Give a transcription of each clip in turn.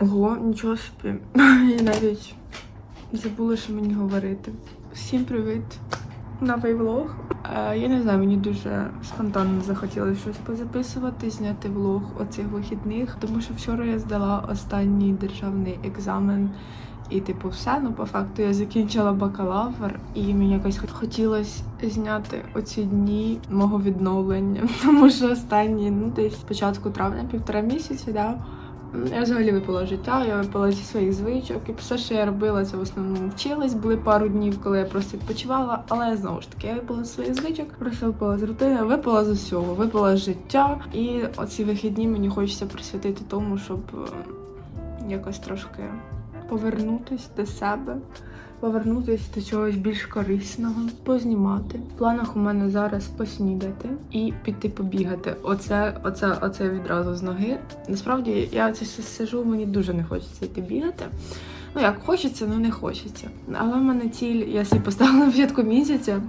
Ого, нічого собі. Я навіть забула, що мені говорити. Всім привіт! Новий влог. Е, Я не знаю, мені дуже спонтанно захотілося щось позаписувати, зняти влог оцих вихідних, тому що вчора я здала останній державний екзамен. І, типу, все, ну по факту я закінчила бакалавр, і мені якось хот- хотілося зняти оці дні мого відновлення. Тому що останні, ну десь початку травня, півтора місяці, да, я взагалі випила життя, я випала зі своїх звичок, і все, що я робила, це в основному вчилась. Були пару днів, коли я просто відпочивала, але знову ж таки, я випала зі своїх звичок, просто випила з рутини, випала з усього, випала з життя. І оці вихідні мені хочеться присвятити тому, щоб е, якось трошки повернутись до себе. Повернутися до чогось більш корисного, познімати. В планах у мене зараз поснідати і піти побігати. Оце, оце, оце відразу з ноги. Насправді я це сижу, мені дуже не хочеться йти бігати. Ну як хочеться, ну не хочеться. Але в мене ціль, я собі поставила на початку місяця,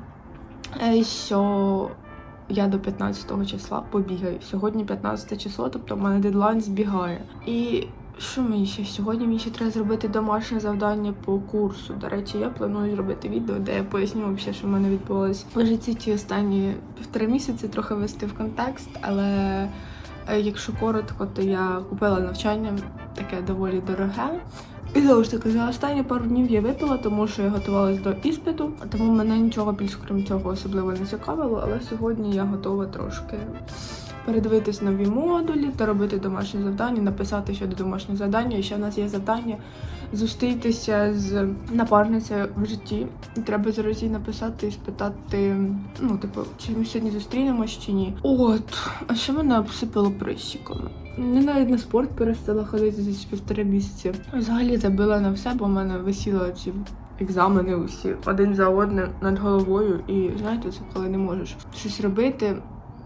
е, що я до 15 числа побігаю. Сьогодні 15 число, тобто в мене дедлайн збігає. І що мені ще сьогодні? Мені ще треба зробити домашнє завдання по курсу. До речі, я планую зробити відео, де я поясню взагалі, що в мене відбулося в житті ті останні півтора місяці, трохи вести в контекст, але е, якщо коротко, то я купила навчання таке доволі дороге. І знову ж таки, за останні пару днів я випила, тому що я готувалась до іспиту, тому мене нічого більш крім цього особливо не цікавило. Але сьогодні я готова трошки передивитись нові модулі та робити домашні завдання, написати щодо домашнього завдання. І ще в нас є завдання зустрітися з напарницею в житті. І треба зараз їй написати і спитати, ну, типу, чи ми сьогодні зустрінемось чи ні. От, а ще мене обсипало прищиками. Не навіть на спорт перестала ходити ці півтори місяці. Взагалі забила на все, бо в мене висіли ці екзамени усі один за одним над головою. І знаєте, це коли не можеш щось робити,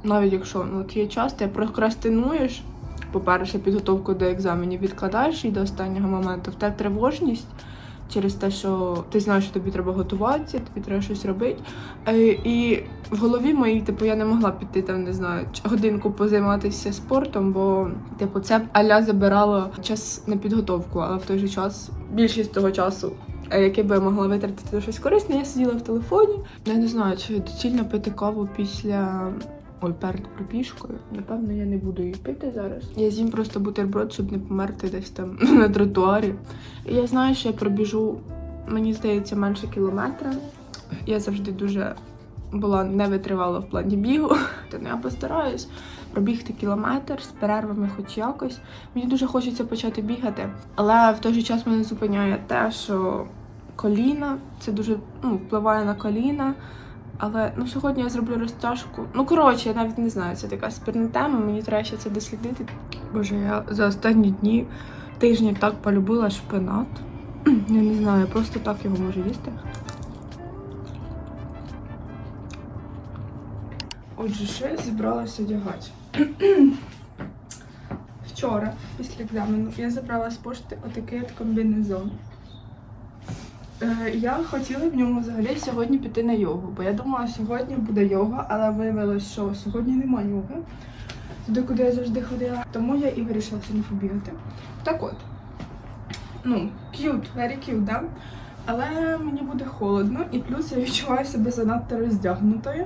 навіть якщо ну, от є час, ти прокрастинуєш, по-перше, підготовку до екзаменів відкладаєш її до останнього моменту, в тебе тривожність. Через те, що ти знаєш, що тобі треба готуватися, тобі треба щось робити. Е, І в голові моїй, типу, я не могла піти там, не знаю, годинку позайматися спортом, бо типу, це аля забирало час на підготовку, але в той же час більшість того часу, е, який би я могла витратити щось корисне, я сиділа в телефоні. Я не знаю, чи доцільно пити каву після. Ой, перед пробіжкою. Напевно, я не буду її пити зараз. Я з'їм просто бутерброд, щоб не померти десь там на тротуарі. Я знаю, що я пробіжу, мені здається, менше кілометра. Я завжди дуже була невитривала в плані бігу. То я постараюсь пробігти кілометр з перервами хоч якось. Мені дуже хочеться почати бігати, але в той же час мене зупиняє те, що коліна це дуже ну, впливає на коліна. Але ну сьогодні я зроблю розтяжку. Ну коротше, я навіть не знаю, це така спірна тема. Мені треба ще це дослідити. Боже, я за останні дні тижні так полюбила шпинат. Я не знаю, я просто так його можу їсти. Отже, що я зібралася одягати? Вчора, після екзамену, я забрала з пошти отакий от комбінезон. Е, Я хотіла в ньому взагалі сьогодні піти на йогу, бо я думала, сьогодні буде йога, але виявилось, що сьогодні немає йоги. Туди, куди я завжди ходила. Тому я і вирішила сьогодні побігати. Так от. Ну, cute, very cute, да? Але мені буде холодно, і плюс я відчуваю себе занадто роздягнутою.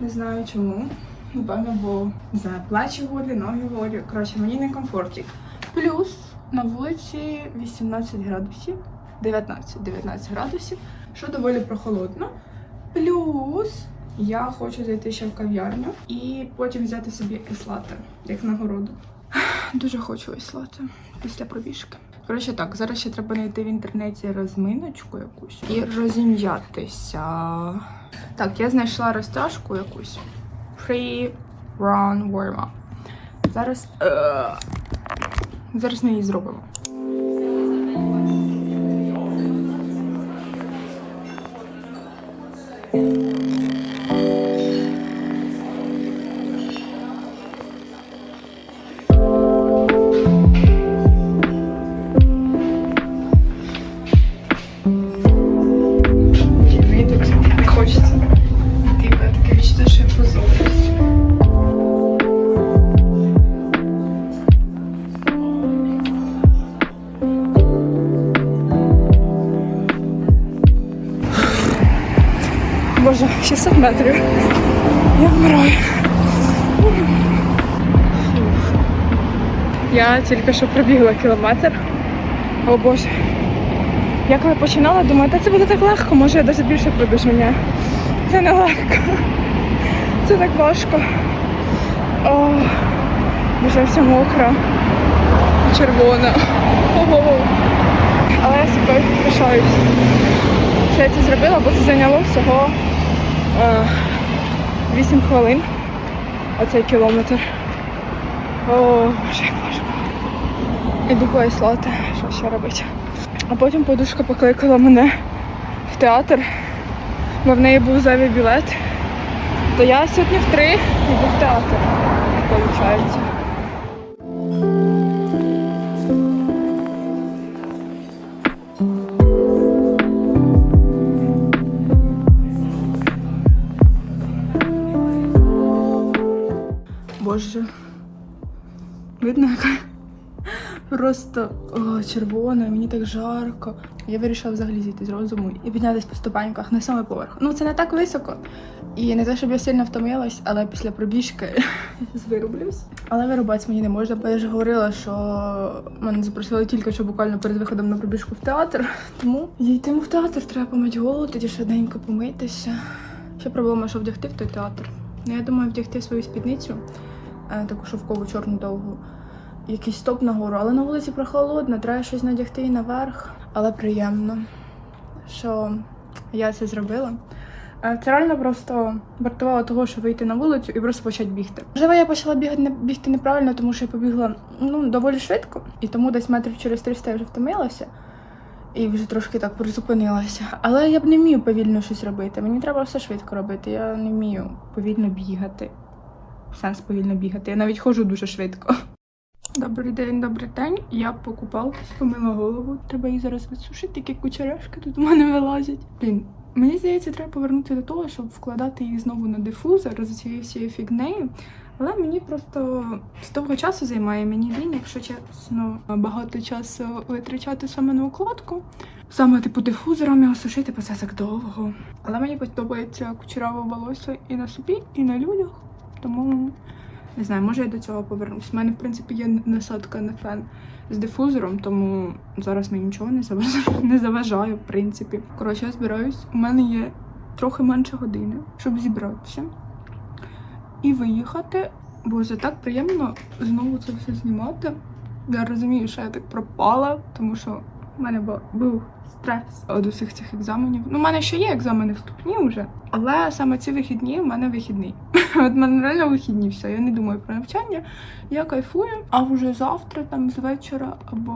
Не знаю чому. Напевно, бо не знаю, плечі голі, ноги голі. Коротше, мені не комфортік. Плюс на вулиці 18 градусів. 19, 19 градусів, що доволі прохолодно. Плюс я хочу зайти ще в кав'ярню і потім взяти собі еслати, як нагороду. Дуже хочу еслати після пробіжки. Коротше, так, зараз ще треба знайти в інтернеті розминочку якусь і розім'ятися. Так, я знайшла розтяжку якусь. Free run warm up. Зараз. Е, зараз ми її зробимо. Мені метрів. Я вмираю. Я тільки що пробігла кілометр. О боже. Я коли починала, думаю, та це буде так легко, може я навіть більше пробіжу. Ні. Це не легко. Це так важко. О, вже вся мокра, червона. Ого. Але я собою пишаюсь. Що я це зробила, бо це зайняло всього 8 хвилин. Оцей кілометр. О, боже, боже. Іду слати, що ще робити. А потім подушка покликала мене в театр, бо в неї був зайвий білет. То я сьогодні в три йду в театр, виходить. Боже. Видно, яка просто о, червона, мені так жарко. Я вирішила взагалі зійти з розуму і піднятися по ступеньках на самий поверх. Ну, це не так високо. І не те, щоб я сильно втомилась, але після пробіжки вирублюсь. Але вирубатись мені не можна, бо я ж говорила, що мене запросили тільки що буквально перед виходом на пробіжку в театр. Тому йдемо в театр, треба помити голову, тоді швиденько помитися. Ще проблема, що вдягти в той театр. Ну, я думаю, вдягти свою спідницю, таку шовкову чорну довгу, якийсь стоп нагору, але на вулиці прохолодно, треба щось надягти і наверх. Але приємно, що я це зробила. Е, Це реально просто вартувало того, щоб вийти на вулицю і просто почати бігти. Можливо, я почала бігати бігти неправильно, тому що я побігла ну доволі швидко, і тому десь метрів через 300 я вже втомилася. І вже трошки так призупинилася. Але я б не вмію повільно щось робити. Мені треба все швидко робити. Я не вмію повільно бігати. Сенс повільно бігати. Я навіть ходжу дуже швидко. Добрий день, добрий день. Я покупалась, помила голову. Треба її зараз відсушити, такі кучеряшки тут у мене вилазять. Блін, мені здається, треба повернути до того, щоб вкладати її знову на дифузор з цією всією фігнею. Але мені просто з того часу займає мені лінь, якщо чесно, багато часу витрачати саме на укладку. Саме типу дифузором його сушити, бо це так довго. Але мені подобається кучераве волосся і на собі, і на людях. Тому не знаю, може я до цього повернусь. У мене, в принципі, є насадка на фен з дифузором, тому зараз мені нічого не заважає, не заважає, в принципі. Коротше, я збираюсь. У мене є трохи менше години, щоб зібратися і виїхати. Боже, так приємно знову це все знімати. Я розумію, що я так пропала, тому що в мене був стрес від усіх цих екзаменів. Ну, в мене ще є екзамени вступні вже, але саме ці вихідні в мене вихідний. От мене реально вихідні все. Я не думаю про навчання. Я кайфую, а вже завтра, там з вечора або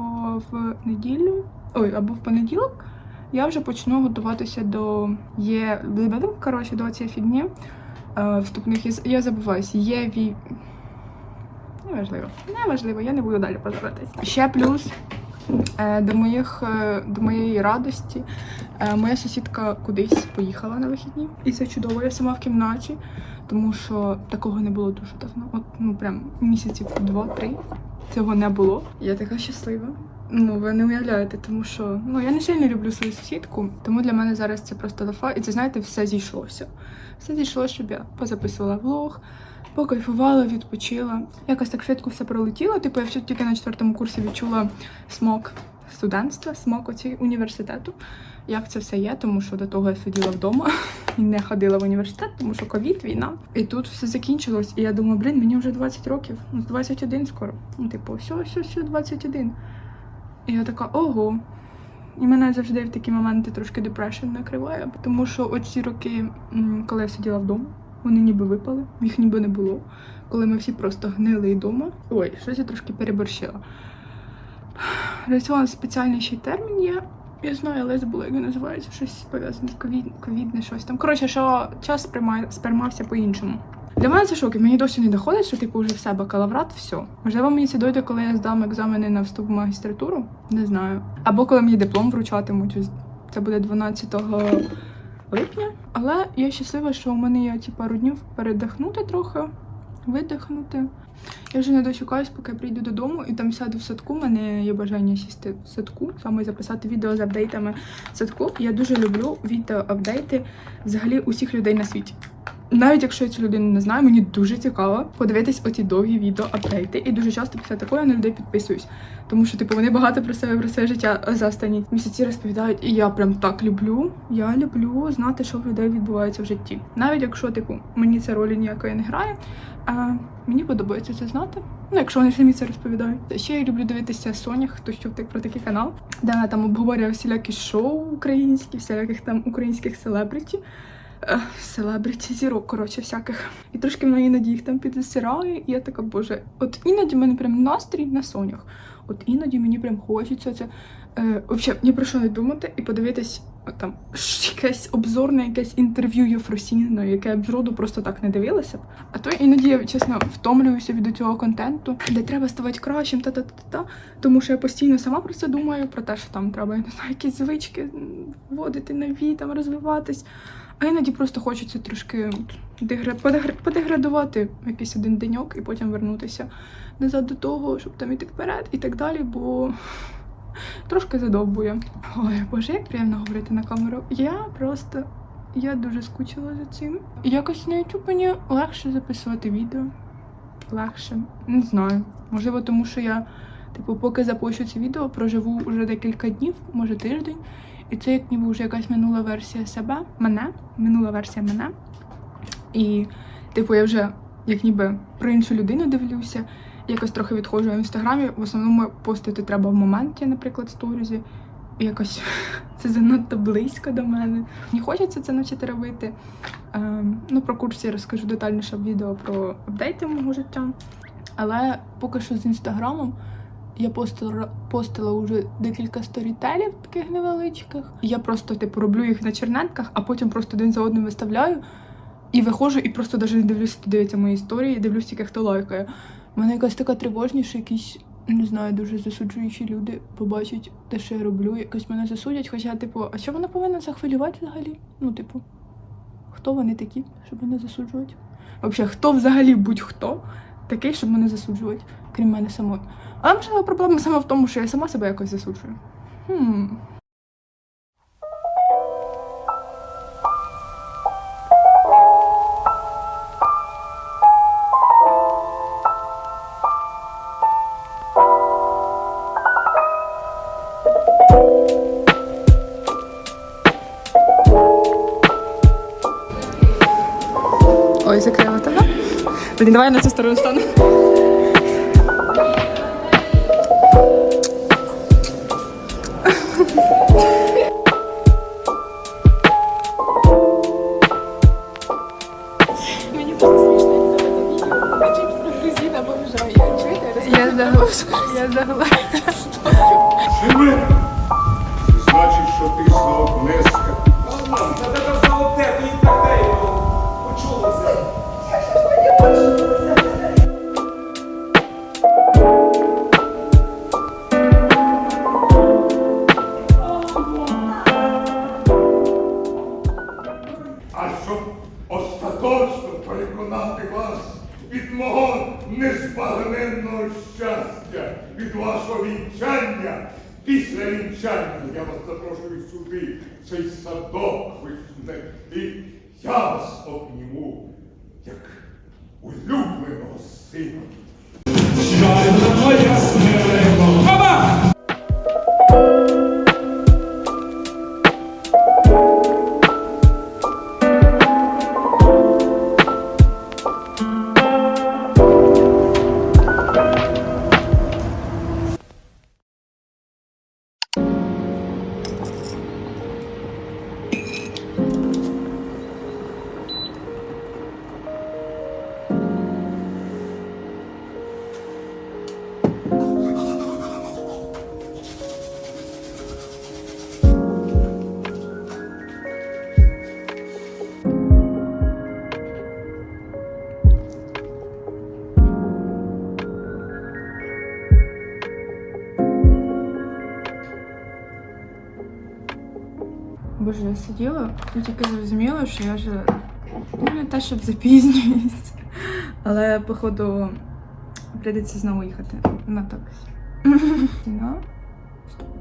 в неділю, ой, або в понеділок, я вже почну готуватися до є коротше, до цієї фігні е, вступних. Я, з- я забуваюсь, є ві. Неважливо. Неважливо, я не буду далі позоритись. Ще плюс до моїх е, до моєї радості. е, Моя сусідка кудись поїхала на вихідні, і це чудово. Я сама в кімнаті, тому що такого не було дуже давно. От ну прям місяців два-три цього не було. Я така щаслива. Ну, ви не уявляєте, тому що ну я не сильно люблю свою сусідку, тому для мене зараз це просто лафа, і це знаєте, все зійшлося. Все зійшло, щоб я позаписувала влог, покайфувала, відпочила. Якось так швидко все пролетіло. Типу, я ще тільки на четвертому курсі відчула смок студентства, смок оцій університету. Як це все є, тому що до того я сиділа вдома і не ходила в університет, тому що ковід, війна. І тут все закінчилось. І я думаю, блін, мені вже 20 років, ну 21 скоро. Ну, типу, все, все, все, 21. І я така, ого. І мене завжди в такі моменти трошки депрешн накриває, тому що оці роки, коли я сиділа вдома, вони ніби випали, їх ніби не було. Коли ми всі просто гнили вдома. Ой, щось я трошки переборщила. Для цього спеціальний ще термін є. Я знаю, але забула, як він називається, щось пов'язане з ковід, ковідне, щось там. Коротше, що час сприймався по-іншому. Для мене це шок, і мені досі не доходить, що типу вже все, бакалаврат, все. Можливо, мені це дойде, коли я здам екзамени на вступ в магістратуру, не знаю. Або коли мені диплом вручатимуть, це буде 12 липня. Але я щаслива, що у мене є ці пару днів передихнути трохи, видихнути. Я вже не дочекаюсь, поки я прийду додому і там сяду в садку. У мене є бажання сісти в садку, саме записати відео з апдейтами в садку. Я дуже люблю відео апдейти взагалі усіх людей на світі. Навіть якщо я цю людину не знаю, мені дуже цікаво подивитись оці довгі відео апдейти. І дуже часто після такого я на людей підписуюсь. Тому що типу вони багато про себе про своє життя за останні місяці розповідають, і я прям так люблю. Я люблю знати, що в людей відбувається в житті. Навіть якщо типу мені ця ролі ніякої не грає, а мені подобається це знати. Ну, якщо вони самі це розповідають. Ще я люблю дивитися Сонях, хто чув так про такий канал, де вона там обговорює всілякі шоу українські, всіляких там українських селебриті. Е, Селебриті, зірок, коротше, всяких. І трошки мене іноді їх там підзасирає, і я така, боже, от іноді в мене прям настрій на сонях. От іноді мені прям хочеться це. Е, взагалі, ні про що не думати і подивитись от там якесь обзорне, якесь інтерв'ю Єфросініної, яке я б зроду просто так не дивилася б. А то іноді я чесно втомлююся від цього контенту, де треба ставати кращим, та-та-та-та. Тому що я постійно сама про це думаю, про те, що там треба, не знаю, якісь звички вводити нові, там розвиватись. А іноді просто хочеться трошки подеградувати якийсь один деньок і потім вернутися назад до того, щоб там іти вперед і так далі, бо трошки задовбує. Ой, боже, як приємно говорити на камеру. Я просто я дуже скучила за цим. Якось на YouTube легше записувати відео. Легше. Не знаю. Можливо, тому що я, типу, поки запущу це відео, проживу вже декілька днів, може тиждень. І це як ніби вже якась минула версія себе, мене, минула версія мене. І, типу, я вже як ніби про іншу людину дивлюся, якось трохи відходжу в інстаграмі. В основному постити треба в моменті, наприклад, сторізі. І якось це занадто близько до мене. Мені хочеться це навчити робити. Ем, ну, про курс я розкажу детальніше в відео про апдейти мого життя. Але поки що з інстаграмом я постила, постила вже декілька сторітелів таких невеличких. Я просто типу роблю їх на чернетках, а потім просто один за одним виставляю. І виходжу, і просто навіть не дивлюся, хто дивиться мої історії, дивлюсь тільки хто лайкає. У мене якась така тривожність, що якісь, не знаю, дуже засуджуючі люди побачать те, що я роблю, якось мене засудять. Хоча, типу, а що вона повинна захвилювати взагалі? Ну, типу, хто вони такі, щоб мене засуджувати? Взагалі, хто взагалі будь-хто такий, щоб мене засуджувати, крім мене самої. Але можливо, проблема саме в тому, що я сама себе якось засуджую. Хм. Блін, давай я на цю сторону стану. Від мого незбагненного щастя, від вашого вінчання, після вінчання я вас запрошую сюди, цей садок вишне, і я вас обніму, як улюбленого сина. Сиділа і тільки зрозуміла, що я вже ну, не те, щоб запізнююсь, Але, походу, прийдеться знову їхати на таксі. Ну,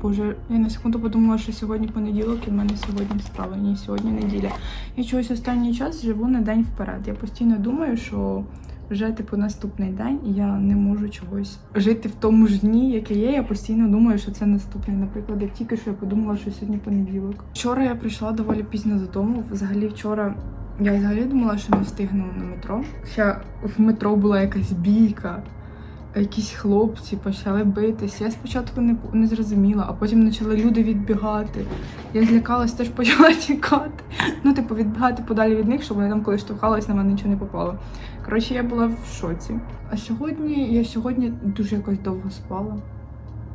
Боже, я на секунду подумала, що сьогодні понеділок і в мене сьогодні справа. Ні, сьогодні неділя. Я чогось останній час живу на день вперед. Я постійно думаю, що вже типу наступний день, і я не можу чогось жити в тому ж дні, яке є. Я постійно думаю, що це наступний. Наприклад, як тільки що я подумала, що сьогодні понеділок. Вчора я прийшла доволі пізно додому. Взагалі, вчора я взагалі думала, що не встигну на метро. Ще в метро була якась бійка. Якісь хлопці почали битись. Я спочатку не, не зрозуміла, а потім почали люди відбігати. Я злякалась, теж почала тікати. Ну, типу, відбігати подалі від них, щоб вони там коли штовхались, на мене нічого не попало. Коротше, я була в шоці. А сьогодні я сьогодні дуже якось довго спала.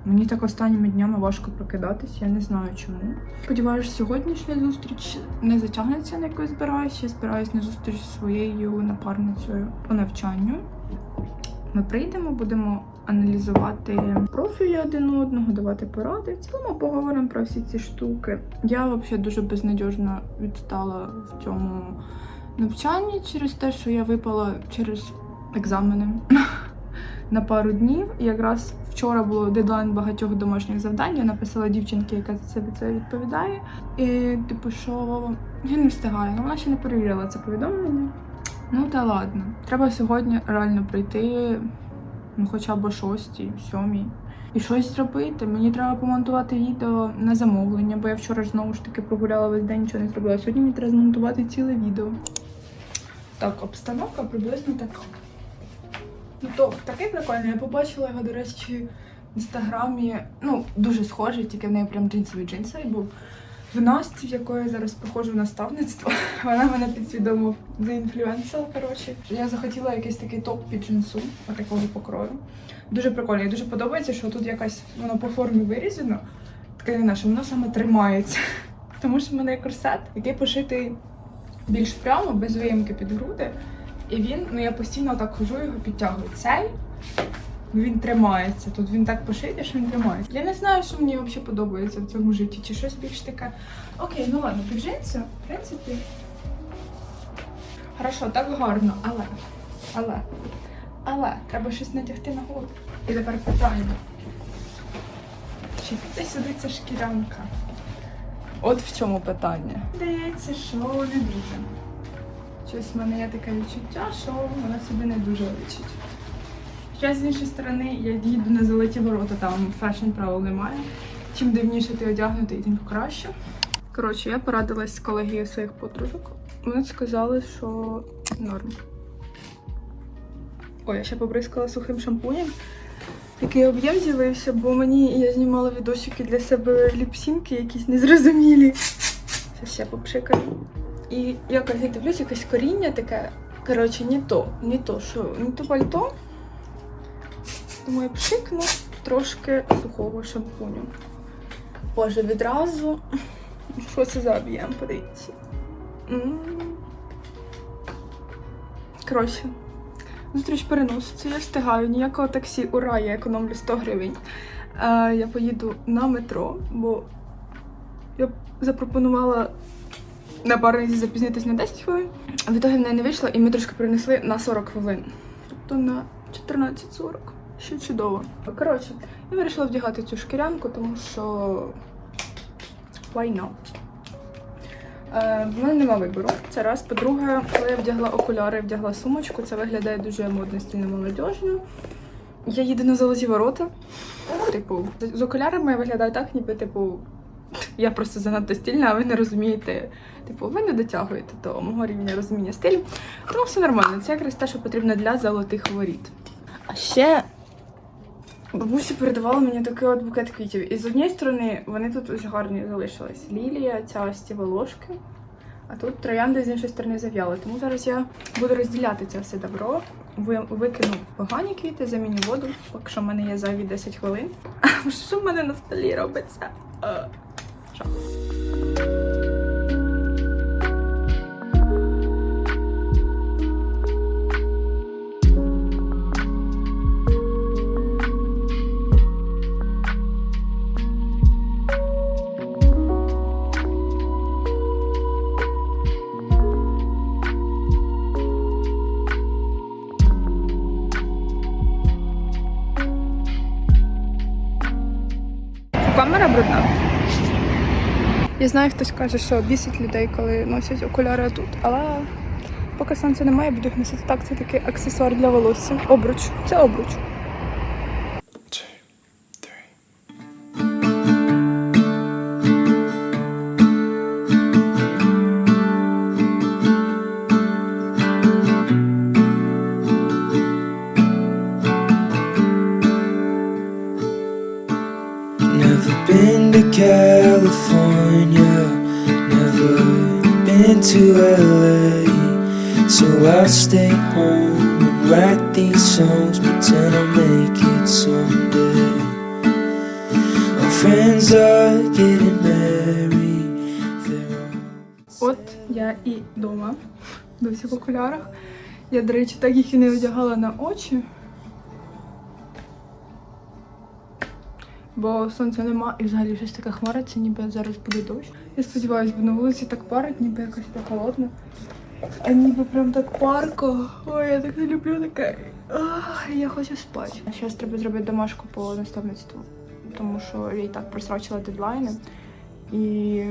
Мені так останніми днями важко прокидатись, я не знаю чому. Сподіваюся, сьогоднішня зустріч не затягнеться, на яку я збираюся. Я збираюсь на зустріч зі своєю напарницею по навчанню. Ми прийдемо, будемо аналізувати профілі один одного, давати поради. В цілому поговоримо про всі ці штуки. Я взагалі дуже безнадіжно відстала в цьому навчанні через те, що я випала через екзамени на пару днів. Якраз вчора було дедлайн багатьох домашніх завдань. Я написала дівчинці, яка за це відповідає. І типу, що я не встигаю. Ну вона ще не перевірила це повідомлення. Ну та ладно. Треба сьогодні реально прийти, ну хоча б о шостій, сьомій. І щось зробити. Мені треба помонтувати відео на замовлення, бо я вчора ж знову ж таки прогуляла весь день, нічого не зробила. Сьогодні мені треба змонтувати ціле відео. Так, обстановка приблизно така. Ну то такий прикольний. Я побачила його, до речі, в інстаграмі. Ну, дуже схожий, тільки в неї прям джинсовий джинсовий був. В Насті, в якої я зараз проходжу наставництво, вона мене підсвідомо заінфлюенсила, коротше. Я захотіла якийсь такий топ під джинсу, такого покрою. Дуже прикольно. І дуже подобається, що тут якась воно по формі вирізано. Тканина, що воно саме тримається. Тому що в мене є корсет, який пошитий більш прямо, без виїмки під груди. І він, ну я постійно так хожу, його підтягую. Цей він тримається. Тут він так пошитий, що він тримається. Я не знаю, що мені взагалі подобається в цьому житті, чи щось більш таке. Окей, ну ладно, джинси, в принципі. Хорошо, так гарно, але. Але. Але треба щось натягти нагору. І тепер питання. Чи піде сюди ця шкірянка? От в чому питання. Здається, що не дуже. Щось в мене є таке відчуття, що вона собі не дуже личить. Ще з іншої сторони, я їду на золоті ворота, там фешн правил немає. Чим дивніше ти одягнутий, тим краще. Коротше, я порадилась з колегією своїх подружок. Вони сказали, що норм. Ой, я ще побризкала сухим шампунем. Такий об'єм з'явився, бо мені я знімала відосики для себе ліпсінки, якісь незрозумілі. Зараз ще попшикаю. І якось я дивлюсь, якесь коріння таке. Коротше, не то, не то, що не то пальто. Тому я пшикну трошки сухого шампуню. Боже, відразу. Що це за об'єм? Подивіться. Коротше, зустріч переноситься, я встигаю, ніякого таксі, ура, я економлю 100 гривень. Е, я поїду на метро, бо я запропонувала напарниці запізнитись на 10 хвилин. А в ітогі в неї не вийшло, і ми трошки перенесли на 40 хвилин. Тобто на 14.40. Що чудово. Коротше, я вирішила вдягати цю шкірянку, тому що why not? Е, в мене нема вибору. Це раз. По-друге, коли я вдягла окуляри, вдягла сумочку, це виглядає дуже модно, стильно молодіжно. Я їду на золоті ворота. Типу, з окулярами я виглядаю так, ніби, типу, я просто занадто стильна, а ви не розумієте. Типу, ви не дотягуєте до мого рівня розуміння стилю. Тому все нормально. Це якраз те, що потрібно для золотих воріт. А ще бабуся передавала мені такий от букет квітів. І з однієї сторони вони тут ось гарні залишились. Лілія, ця ось ці волошки. А тут троянди з іншої сторони зав'яли. Тому зараз я буду розділяти це все добро. Викину погані квіти, заміню воду, поки що в мене є зайві 10 хвилин. Що в мене на столі робиться? Е, Жах. Брудна. Я знаю, хтось каже, що бісить людей, коли носять окуляри тут, але поки сонця немає, буду їх носити так. Це такий аксесуар для волосся. Обруч. Це обруч. Never been to California, never been to LA. So I'll stay home and write these songs, pretend I'll make it someday. My friends are getting married. От я і вдома. Досі в окулярах. Я, до речі, так їх і не одягала на очі. Бо сонця нема і взагалі щось таке хмариться, ніби зараз буде дощ. Я сподіваюся, бо на вулиці так парить, ніби якось так холодно. А ніби прям так парко. Ой, я так не люблю таке. Ах, я хочу спати. Зараз треба зробити домашку по наставництву, тому що я і так просрочила дедлайни. І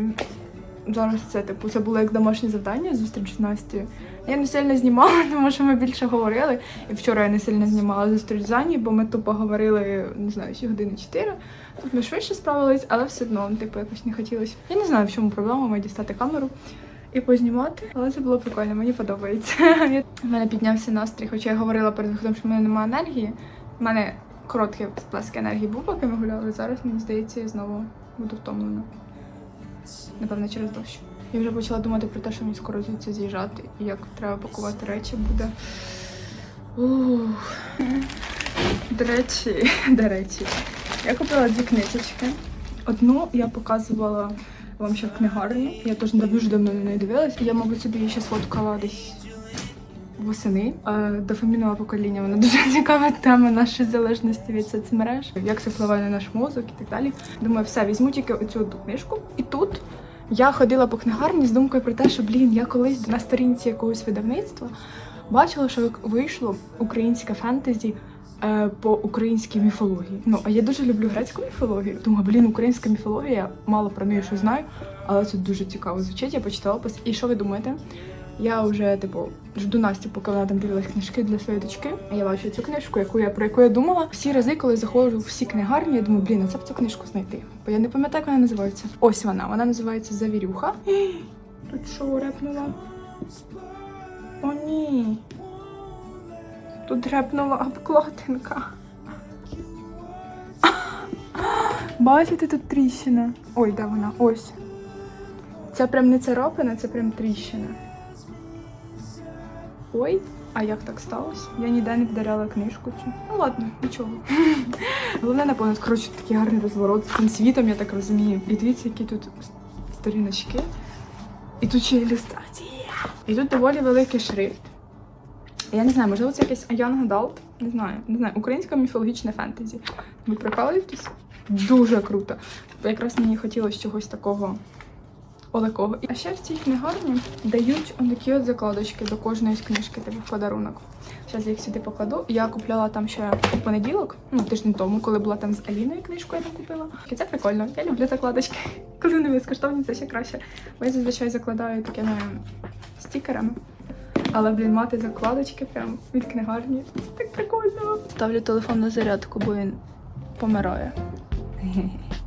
зараз це типу це було як домашнє завдання зустріч з Настю. Я не сильно знімала, тому що ми більше говорили. І вчора я не сильно знімала зустріч з Ані, бо ми тупо говорили, не знаю, ще години 4. Тут ми швидше справились, але все одно, типу, якось не хотілося. Я не знаю, в чому проблема, має дістати камеру і познімати, але це було прикольно, мені подобається. У мене піднявся настрій, хоча я говорила перед виходом, що в мене немає енергії. У мене короткий сплеск енергії був, поки ми гуляли. Зараз мені здається, я знову буду втомлена. Напевно, через дощ. Я вже почала думати про те, що мені скоро звідси з'їжджати, і як треба пакувати речі буде. Ух. До речі, до речі, я купила дві книжечки. Одну я показувала вам ще в книгарні. Я теж дуже давно на неї дивилась. Я, мабуть, собі її ще сфоткала десь восени. Е, Дофамінове покоління вона дуже цікава тема нашої залежності від соцмереж, як це впливає на наш мозок і так далі. Думаю, все, візьму тільки оцю одну книжку. І тут я ходила по книгарні з думкою про те, що блін, я колись на сторінці якогось видавництва бачила, що вийшло українське фентезі. е, По українській міфології. Ну, а я дуже люблю грецьку міфологію. Думаю, блін, українська міфологія, мало про неї що знаю, але це дуже цікаво звучить. Я почитала опис. І що ви думаєте? Я вже, типу, жду Насті, поки вона там дивилась книжки для своєї дочки. Я бачу цю книжку, яку я про яку я думала. Всі рази, коли заходжу в всі книгарні, я думаю, блін, а це б цю книжку знайти. Бо я не пам'ятаю, як вона називається. Ось вона. Вона називається Завірюха. Тут що репнула? О, ні. Тут репнула обкладинка. Бачите, тут тріщина. Ой, де вона? Ось. Це прям не царапина, це прям тріщина. Ой, а як так сталося? Я ніде не вдаряла книжку цю. Ну ладно, нічого. Головне, напевно, коротше, такий гарний розворот з цим світом, я так розумію. І дивіться, які тут сторіночки. І тут ще ілюстрація. І тут доволі великий шрифт. Я не знаю, можливо, це якийсь Young Adult, не знаю, не знаю, українська міфологічне фентезі. Ви прикалуєтесь? Дуже круто. Якраз мені хотілося чогось такого Олекого. А ще в цій книгарні дають такі от закладочки до кожної з книжки, типу в подарунок. Зараз я їх сюди покладу. Я купляла там ще у понеділок, ну тиждень тому, коли була там з Аліною книжку, я там купила. І це прикольно. Я люблю закладочки. Коли вони безкоштовні, це ще краще. Бо я зазвичай закладаю такими стікерами. Але, блін, мати закладочки прям від книгарні. Це так прикольно. Ставлю телефон на зарядку, бо він помирає.